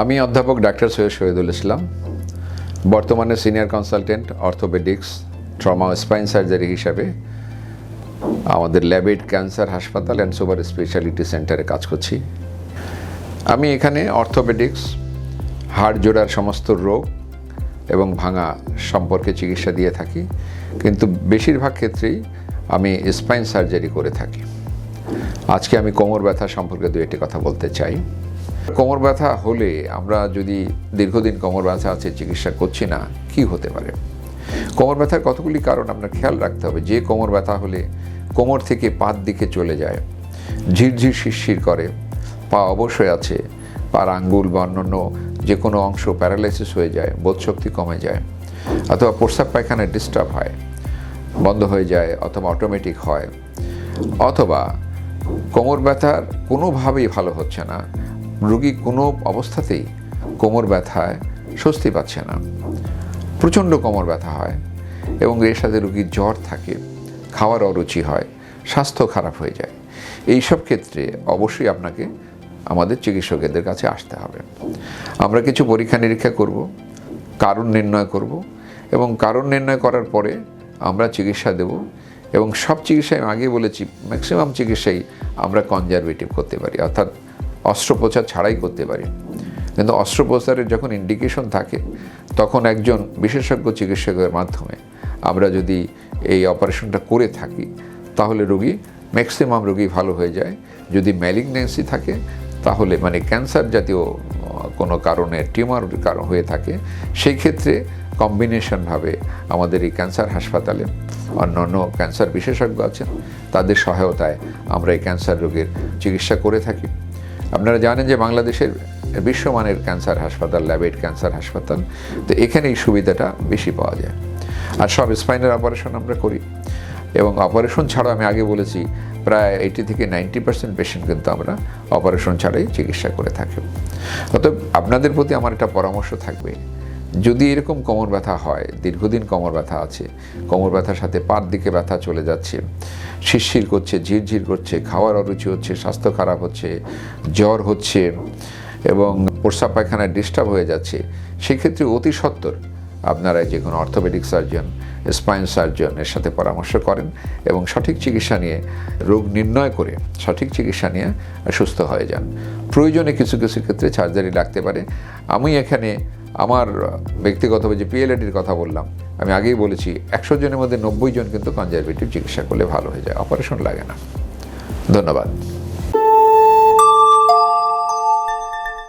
আমি অধ্যাপক ডাক্তার সৈয়দ শহীদুল ইসলাম, বর্তমানে senior consultant orthopaedics, trauma spine surgery হিসাবে আমাদের ল্যাবেড ক্যান্সার হাসপাতাল অ্যান্ড সুপার স্পেশালিটি সেন্টারে কাজ করছি। আমি এখানে অর্থোপেডিক্স, হাড় জোড়ার সমস্ত রোগ এবং ভাঙা সম্পর্কে চিকিৎসা দিয়ে থাকি, কিন্তু বেশিরভাগ ক্ষেত্রেই আমি স্পাইন সার্জারি করে থাকি। আজকে আমি কোমর ব্যথা সম্পর্কে দু একটি কথা বলতে চাই। কোমর ব্যথা হলে আমরা যদি দীর্ঘদিন কোমর ব্যথা আছে, চিকিৎসা করছি না, কি হতে পারে? কোমর ব্যথার কতগুলি কারণ আপনার খেয়াল রাখতে হবে। যে কোমর ব্যথা হলে কোমর থেকে পাত দিকে চলে যায়, ঝিরঝির শিরশির করে, পা অবশ্যই আছে, পার আঙ্গুল বা অন্যান্য যে কোনো অংশ প্যারালাইসিস হয়ে যায়, বোধশক্তি কমে যায়, অথবা প্রস্রাব পায়খানায় ডিস্টার্ব হয়, বন্ধ হয়ে যায় অথবা অটোমেটিক হয়, অথবা কোমর ব্যথার কোনোভাবেই ভালো হচ্ছে না রুগী কোনো অবস্থাতেই কোমর ব্যথায় স্বস্তি পাচ্ছে না। প্রচণ্ড কোমর ব্যথা হয় এবং এর সাথে রুগীর জ্বর থাকে, খাওয়ার অরুচি হয়, স্বাস্থ্য খারাপ হয়ে যায়। এই সব ক্ষেত্রে অবশ্যই আপনাকে আমাদের চিকিৎসকদের কাছে আসতে হবে। আমরা কিছু পরীক্ষা নিরীক্ষা করব, কারণ নির্ণয় করব এবং কারণ নির্ণয় করার পরে আমরা চিকিৎসা দেব এবং সব চিকিৎসায় আগে বলেছি, ম্যাক্সিমাম চিকিৎসাই আমরা কনজারভেটিভ করতে পারি। অর্থাৎ অস্ত্রোপচার ছাড়াই করতে পারি। কিন্তু অস্ত্রোপচারের যখন ইন্ডিকেশন থাকে, তখন একজন বিশেষজ্ঞ চিকিৎসকের মাধ্যমে আমরা যদি এই অপারেশনটা করে থাকি, তাহলে রোগী ম্যাক্সিমাম রোগী ভালো হয়ে যায়। যদি ম্যালিগন্যান্সি থাকে, তাহলে মানে ক্যান্সার জাতীয় কোনো কারণে টিউমার কারণ হয়ে থাকে, সেই ক্ষেত্রে কম্বিনেশনভাবে আমাদের এই ক্যান্সার হাসপাতালে অন্যান্য ক্যান্সার বিশেষজ্ঞ আছেন, তাদের সহায়তায় আমরা এই ক্যান্সার রোগের চিকিৎসা করে থাকি। আপনারা জানেন যে বাংলাদেশের বিশ্বমানের ক্যান্সার হাসপাতাল ল্যাবেড ক্যান্সার হাসপাতাল, তো এখানে এই সুবিধাটা বেশি পাওয়া যায়। আর সব স্পাইনের অপারেশন আমরা করি। এবং অপারেশন ছাড়া আমি আগে বলেছি, প্রায় এইটি থেকে নাইনটি পার্সেন্ট পেশেন্ট কিন্তু আমরা অপারেশন ছাড়াই চিকিৎসা করে থাকি। অতএব আপনাদের প্রতি আমার একটা পরামর্শ থাকবে যদি এরকম কোমর ব্যথা হয়, দীর্ঘদিন কোমর ব্যথা আছে, কোমর ব্যথার সাথে পার দিকে ব্যথা চলে যাচ্ছে, শিরশির করছে, ঝিরঝির করছে, খাওয়ার অরুচি হচ্ছে, স্বাস্থ্য খারাপ হচ্ছে, জ্বর হচ্ছে এবং প্রস্রাব পায়খানায় ডিস্টার্ব হয়ে যাচ্ছে, সেক্ষেত্রে অতি সত্বর আপনারা যে কোনো অর্থোপেডিক সার্জন স্পাইন সার্জনের সাথে পরামর্শ করেন এবং সঠিক চিকিৎসা নিয়ে, রোগ নির্ণয় করে সঠিক চিকিৎসা নিয়ে সুস্থ হয়ে যান। প্রয়োজনে কিছু কিছু ক্ষেত্রে সার্জারি লাগতে পারে। আমি এখানে আমার ব্যক্তিগতভাবে যে পিএলএডির কথা বললাম, আমি আগেই বলেছি, একশো জনের মধ্যে নব্বই জন কিন্তু কনজারভেটিভ চিকিৎসা করলে ভালো হয়ে যায় অপারেশন লাগে না। ধন্যবাদ।